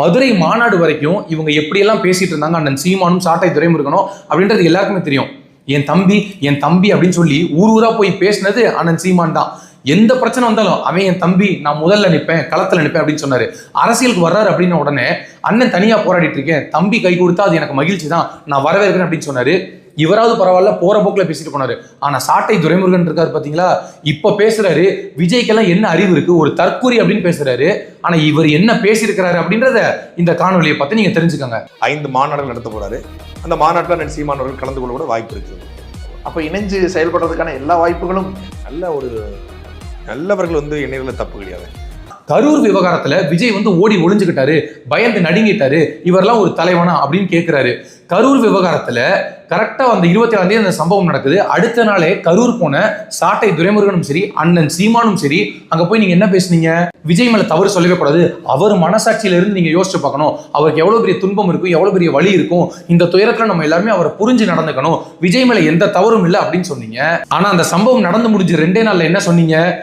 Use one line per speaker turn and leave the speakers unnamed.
மதுரை மாநாடு வரைக்கும் இவங்க எப்படியெல்லாம் பேசிட்டு இருந்தாங்க அண்ணன் சீமானும் சாட்டை துரைமுருகனும் அப்படின்றது எல்லாருக்குமே தெரியும். என் தம்பி என் தம்பி அப்படின்னு சொல்லி ஊர் ஊரா போய் பேசினது அண்ணன் சீமான் தான். எந்த பிரச்சனை வந்தாலும் அவன் என் தம்பி நான் முதல்ல நிற்பேன் களத்துல நிற்பேன் அப்படின்னு சொன்னாரு. அரசியலுக்கு வர்றாரு அப்படின்ன உடனே அண்ணன் தனியா போராடிட்டு இருக்கேன். தம்பி கை கொடுத்தா அது எனக்கு மகிழ்ச்சி தான். நான் வரவேற்கிறேன் அப்படின்னு சொன்னாரு. இவராவது பரவாயில்ல போற போக்குல பேசிட்டு போனாரு. ஆனா சாட்டை துரைமுருகன் இருக்காரு பாத்தீங்களா? இப்ப பேசுறாரு விஜய்க்கெல்லாம் என்ன அறிவு இருக்கு? ஒரு தற்கூரி அப்படின்னு பேசுறாரு. ஆனா இவர் என்ன பேசியிருக்கிறாரு அப்படின்றத இந்த காணொலியை பார்த்து நீங்க தெரிஞ்சுக்கோங்க.
ஐந்து மாநாடுகள் நடத்த போறாரு. அந்த மாநாட்டில் நன் சீமானவர்கள் கலந்து கொள்ள கூட வாய்ப்பு இருக்குது.
அப்ப இணைஞ்சு செயல்படுறதுக்கான எல்லா வாய்ப்புகளும்
நல்ல ஒரு நல்லவர்கள் வந்து எண்ணெயில் தப்பு கிடையாது.
கரூர் விவகாரத்துல விஜய் வந்து ஓடி ஒளிஞ்சுக்கிட்டாரு பயந்து நடுங்கிட்டாரு இவரெல்லாம் ஒரு தலைவனா அப்படின்னு கேட்கிறாரு கரூர் விவகாரத்துல கரெக்டா அந்த இருபத்தி ஏழாம் தேதி அந்த சம்பவம் நடக்குது. அடுத்த நாளே கரூர் போன சாட்டை துரைமுருகனும் சரி அண்ணன் சீமானும் சரி அங்க போய் நீங்க என்ன பேசுனீங்க? விஜய் மேல தவறு சொல்லவே கூடாது. அவர் மனசாட்சியில இருந்து நீங்க யோசிச்சு பார்க்கணும். அவருக்கு எவ்வளவு பெரிய துன்பம் இருக்கும் எவ்வளவு பெரிய வலி இருக்கும். இந்த துயரத்துல நம்ம எல்லாருமே அவரை புரிஞ்சு நடந்துக்கணும். விஜய் மேல எந்த தவறும் இல்லை அப்படின்னு சொன்னீங்க. ஆனா அந்த சம்பவம் நடந்து முடிஞ்சு ரெண்டே நாள்ல என்ன சொன்னீங்க?